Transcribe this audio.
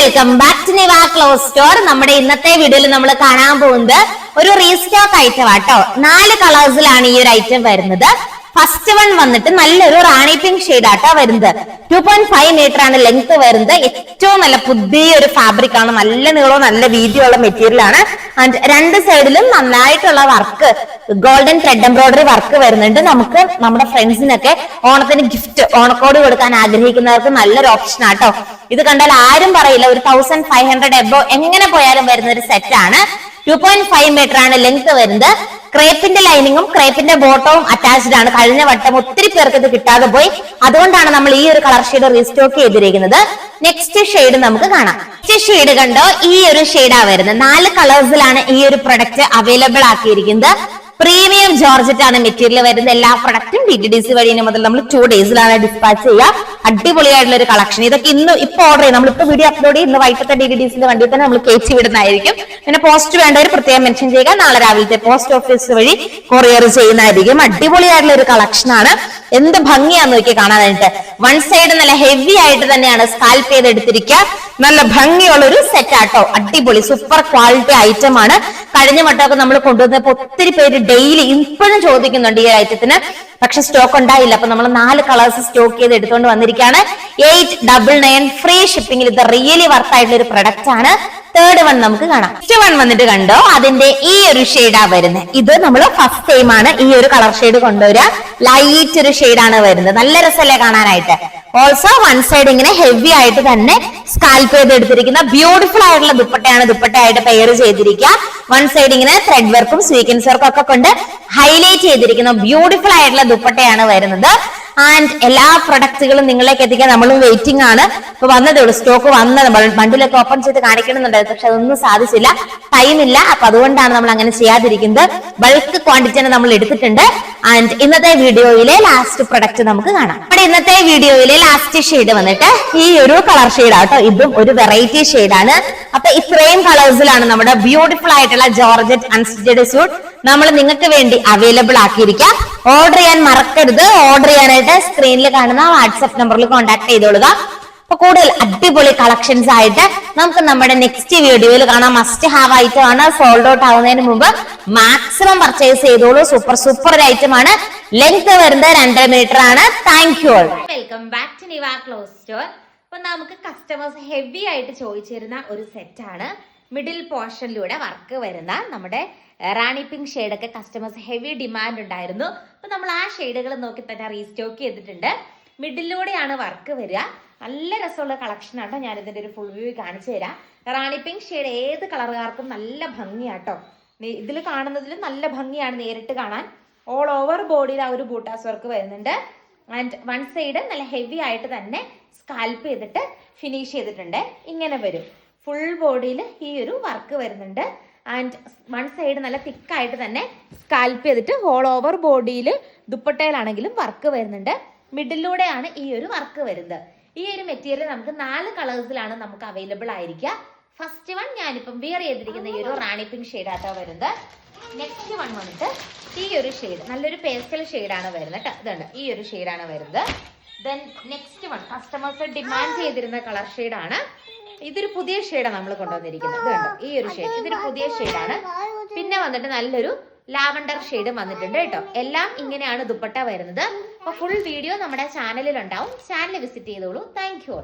Welcome back to Niva clothes store നമ്മുടെ ഇന്നത്തെ വീഡിയോയിൽ നമ്മൾ കാണാൻ പോകുന്നത് ഒരു റീസ്റ്റോക്ക് ഐറ്റം ആട്ടോ. നാല് കളേഴ്സിലാണ് ഈ ഒരു ഐറ്റം വരുന്നത്. ഫസ്റ്റ് വൺ വന്നിട്ട് നല്ലൊരു റാണി പിങ്ക് ഷെയ്ഡ് ആട്ടാ വരുന്നത്. ടു പോയിന്റ് ഫൈവ് മീറ്റർ ആണ് ലെങ്ത് വരുന്നത്. ഏറ്റവും നല്ല പുതിയൊരു ഫാബ്രിക് ആണ്. നല്ല നീളവും നല്ല വീതിയുള്ള മെറ്റീരിയൽ ആണ്. ആൻഡ് രണ്ട് സൈഡിലും നന്നായിട്ടുള്ള work golden thread embroidery work വരുന്നുണ്ട്. നമുക്ക് നമ്മുടെ ഫ്രണ്ട്സിനൊക്കെ ഓണത്തിന് ഗിഫ്റ്റ് ഓണക്കോട് കൊടുക്കാൻ ആഗ്രഹിക്കുന്നവർക്ക് നല്ലൊരു ഓപ്ഷൻ ആട്ടോ. ഇത് കണ്ടാൽ ആരും പറയില്ല. ഒരു തൗസൻഡ് ഫൈവ് ഹൺഡ്രഡ് എബോ എങ്ങനെ പോയാലും വരുന്ന ഒരു സെറ്റ് ആണ്. ടു പോയിന്റ് ഫൈവ് മീറ്റർ ആണ് ലെങ്ത് വരുന്നത്. ക്രേപ്പിന്റെ ലൈനിങ്ങും ക്രേപ്പിന്റെ ബോട്ടവും അറ്റാച്ച്ഡ് ആണ്. കഴിഞ്ഞ വട്ടം ഒത്തിരി പേർക്ക് ഇത് കിട്ടാതെ പോയി. അതുകൊണ്ടാണ് നമ്മൾ ഈ ഒരു കളർ ഷെയ്ഡ് റീസ്റ്റോക്ക് ചെയ്തിരിക്കുന്നത്. നെക്സ്റ്റ് ഷെയ്ഡ് നമുക്ക് കാണാം. നെക്സ്റ്റ് ഷെയ്ഡ് കണ്ടോ? ഈ ഒരു ഷെയ്ഡാ വരുന്നത്. നാല് കളേഴ്സിലാണ് ഈ ഒരു പ്രൊഡക്റ്റ് അവൈലബിൾ ആക്കിയിരിക്കുന്നത്. പ്രീമിയം ജോർജറ്റ് ആണ് മെറ്റീരിയൽ വരുന്ന എല്ലാ പ്രൊഡക്റ്റും ഡി ടി ഡി സി വഴി മുതൽ നമ്മൾ ടു ഡേയ്സിലാണ് ഡിസ്പാച്ച് ചെയ്യുക. അടിപൊളിയായിട്ടുള്ള ഒരു കളക്ഷൻ ഇതൊക്കെ ഇന്ന് ഇപ്പൊ ഓർഡർ ചെയ്യും. നമ്മളിപ്പോ വീഡിയോ അപ്ലോഡ് ചെയ്യുന്ന വൈകിട്ടത്തെ ഡി ഡിസിന്റെ വണ്ടിയിൽ തന്നെ നമ്മൾ കയറ്റി വിടുന്നതായിരിക്കും. പിന്നെ പോസ്റ്റ് വേണ്ടവർ പ്രത്യേകം മെൻഷൻ ചെയ്യുക. നാളെ രാവിലത്തെ പോസ്റ്റ് ഓഫീസ് വഴി കൊറിയർ ചെയ്യുന്നതായിരിക്കും. അടിപൊളിയായിട്ടുള്ള ഒരു കളക്ഷൻ ആണ്. എന്ത് ഭംഗിയാന്ന് നോക്കി കാണാനായിട്ട്. വൺ സൈഡ് നല്ല ഹെവി ആയിട്ട് തന്നെയാണ് സ്കാൽപ്പ് ചെയ്ത് എടുത്തിരിക്കുക നല്ല ഭംഗിയുള്ള ഒരു സെറ്റ് ആട്ടോ. അടിപൊളി സൂപ്പർ ക്വാളിറ്റി ഐറ്റം ആണ്. കഴിഞ്ഞ വട്ടമൊക്കെ നമ്മൾ കൊണ്ടുവന്നപ്പോൾ ഒത്തിരി പേര് ഡെയിലി ഇപ്പോഴും ചോദിക്കുന്നുണ്ട് ഈ ഐറ്റത്തിന് പക്ഷെ സ്റ്റോക്ക് ഉണ്ടായില്ല. അപ്പൊ നമ്മൾ നാല് കളേഴ്സ് സ്റ്റോക്ക് ചെയ്ത് എടുത്തുകൊണ്ട് വന്നിരിക്കുകയാണ് എയ്റ്റ് ഡബിൾ നയൻ ഫ്രീ ഷിപ്പിംഗിൽ ഇത് റിയലി വർത്ത് ആയിട്ടുള്ള ഒരു പ്രൊഡക്റ്റ് ആണ്. തേർഡ് വൺ നമുക്ക് കാണാം. ഫസ്റ്റ് വൺ വന്നിട്ട് കണ്ടോ? അതിന്റെ ഈ ഒരു ഷെയ്ഡാ വരുന്നത് ഇത് നമ്മൾ ഫസ്റ്റ് ടൈം ആണ് ഈ ഒരു കളർ ഷെയ്ഡ് കൊണ്ടുവരിക ലൈറ്റ് ഒരു ഷെയ്ഡാണ് വരുന്നത്. നല്ല രസമല്ലേ കാണാനായിട്ട്? ഓൾസോ വൺ സൈഡ് ഇങ്ങനെ ഹെവി ആയിട്ട് തന്നെ സ്കാൽപ്പ് ചെയ്ത് എടുത്തിരിക്കുന്ന ബ്യൂട്ടിഫുൾ ആയിട്ടുള്ള ദുപ്പട്ടയാണ് ദുപ്പട്ടയായിട്ട് പെയർ ചെയ്തിരിക്കുക. വൺ സൈഡ് ഇങ്ങനെ ത്രെഡ് വർക്കും സ്വീക്കൻസ് വർക്കും ഒക്കെ കൊണ്ട് ഹൈലൈറ്റ് ചെയ്തിരിക്കുന്ന ബ്യൂട്ടിഫുൾ ആയിട്ടുള്ള ദുപ്പട്ടയാണ് വരുന്നത്. ആൻഡ് എല്ലാ പ്രൊഡക്റ്റുകളും നിങ്ങളിലേക്ക് എത്തിക്കാൻ നമ്മളും വെയിറ്റിംഗ് ആണ്. ഇപ്പൊ വന്നതേ ഉള്ളൂ സ്റ്റോക്ക് വന്നത് ബണ്ടിലൊക്കെ ഓപ്പൺ ചെയ്ത് കാണിക്കണമെന്നുണ്ടായിരുന്നു. പക്ഷെ അതൊന്നും സാധിച്ചില്ല ടൈം ഇല്ല. അപ്പൊ അതുകൊണ്ടാണ് നമ്മൾ അങ്ങനെ ചെയ്യാതിരിക്കുന്നത്. ബൾക്ക് ക്വാണ്ടിറ്റി നമ്മൾ എടുത്തിട്ടുണ്ട്. ആൻഡ് ഇന്നത്തെ വീഡിയോയിലെ ലാസ്റ്റ് പ്രൊഡക്റ്റ് നമുക്ക് കാണാം. നമ്മുടെ ഇന്നത്തെ വീഡിയോയിലെ ലാസ്റ്റ് ഷെയ്ഡ് വന്നിട്ട് ഈ ഒരു കളർ ഷെയ്ഡ് ആട്ടോ. ഇതും ഒരു വെറൈറ്റി ഷെയ്ഡാണ് അപ്പൊ ഇത്രയും കളേഴ്സിലാണ് നമ്മുടെ ബ്യൂട്ടിഫുൾ ആയിട്ടുള്ള ജോർജറ്റ് അൺസ്റ്റിച്ചഡ് സ്യൂട്ട് നമ്മൾ നിങ്ങൾക്ക് വേണ്ടി അവൈലബിൾ ആക്കിയിരിക്കാം ഓർഡർ ചെയ്യാൻ മറക്കരുത്. ഓർഡർ ചെയ്യാനായിട്ട് സ്ക്രീനിൽ കാണുന്ന വാട്സ്ആപ്പ് നമ്പറിൽ കോൺടാക്ട് ചെയ്തോളുക. അപ്പൊ കൂടുതൽ അടിപൊളി കളക്ഷൻസ് ആയിട്ട് നമുക്ക് നമ്മുടെ നെക്സ്റ്റ് വീഡിയോയിൽ കാണാം. മസ്റ്റ് ഹാവ് ഐറ്റം ആണ്. സോൾഡ് ഔട്ട് ആവുന്നതിന് മുമ്പ് മാക്സിമം പർച്ചേസ് ചെയ്തോളൂ. സൂപ്പർ സൂപ്പർ ഒരു ഐറ്റം ആണ്. ലെങ്ത് വരുന്നത് രണ്ടര മീറ്റർ ആണ്. Thank you welcome back to Niva clothes store അപ്പൊ നമുക്ക് കസ്റ്റമേഴ്സ് ഹെവി ആയിട്ട് ചോദിച്ചിരുന്ന ഒരു സെറ്റ് ആണ്. മിഡിൽ പോർഷനിലൂടെ വർക്ക് വരുന്ന നമ്മുടെ റാണി പിങ്ക് ഷെയ്ഡൊക്കെ കസ്റ്റമേഴ്സ് ഹെവി ഡിമാൻഡ് ഉണ്ടായിരുന്നു. അപ്പൊ നമ്മൾ ആ ഷെയ്ഡുകൾ നോക്കി തന്നെ റീസ്റ്റോക്ക് ചെയ്തിട്ടുണ്ട്. മിഡിലൂടെയാണ് വർക്ക് വരിക. നല്ല രസമുള്ള ഞാൻ ഇതിന്റെ ഒരു ഫുൾ വ്യൂ കാണിച്ചു തരാം. റാണി പിങ്ക് ഷെയ്ഡ് ഏത് കളറുകാർക്കും നല്ല ഭംഗിയാട്ടോ ഇതിൽ കാണുന്നതിൽ നല്ല ഭംഗിയാണ് നേരിട്ട് കാണാൻ. ഓൾ ഓവർ ബോഡിയിൽ ആ ഒരു ബൂട്ടാസ് വർക്ക് വരുന്നുണ്ട്. ആൻഡ് വൺ സൈഡ് നല്ല ഹെവി ആയിട്ട് തന്നെ സ്കാൽപ്പ് ചെയ്തിട്ട് ഫിനിഷ് ചെയ്തിട്ടുണ്ട്. ഇങ്ങനെ വരും. ഫുൾ ബോഡിയിൽ ഈ ഒരു വർക്ക് വരുന്നുണ്ട്. ആൻഡ് വൺ സൈഡ് നല്ല തിക്കായിട്ട് തന്നെ സ്കാൽപ്പ് ചെയ്തിട്ട് ഓൾ ഓവർ ബോഡിയിൽ ദുപ്പട്ടയിലാണെങ്കിലും വർക്ക് വരുന്നുണ്ട്. മിഡിലൂടെയാണ് ഈ ഒരു വർക്ക് വരുന്നത്. ഈ ഒരു മെറ്റീരിയൽ നമുക്ക് നാല് കളേഴ്സിലാണ് നമുക്ക് അവൈലബിൾ ആയിരിക്കുക. ഫസ്റ്റ് വൺ ഞാനിപ്പം വിയർ ചെയ്തിരിക്കുന്ന ഈ ഒരു റാണി പിങ്ക് ഷെയ്ഡാട്ടോ വരുന്നത്. നെക്സ്റ്റ് വൺ വന്നിട്ട് ഈ ഒരു ഷെയ്ഡ് നല്ലൊരു പേസ്റ്റൽ ഷെയ്ഡാണ് വരുന്നത് കേട്ടോ ഇതുണ്ട്. ഈ ഒരു ഷെയ്ഡാണ് വരുന്നത്. Then next one customers demand ചെയ്തിരുന്ന കളർ ഷെയ്ഡാണ് ഇതൊരു പുതിയ ഷെയ്ഡാണ് നമ്മൾ കൊണ്ടുവന്നിരിക്കുന്നത് കണ്ടോ? ഈ ഒരു ഷെയ്ഡ് ഇതൊരു പുതിയ ഷെയ്ഡാണ് പിന്നെ വന്നിട്ട് നല്ലൊരു ലാവണ്ടർ ഷെയ്ഡും വന്നിട്ടുണ്ട് കേട്ടോ. എല്ലാം ഇങ്ങനെയാണ് ദുപ്പട്ട വരുന്നത്. അപ്പൊ ഫുൾ വീഡിയോ നമ്മുടെ ചാനലിൽ ഉണ്ടാവും ചാനൽ വിസിറ്റ് ചെയ്തോളൂ. Thank you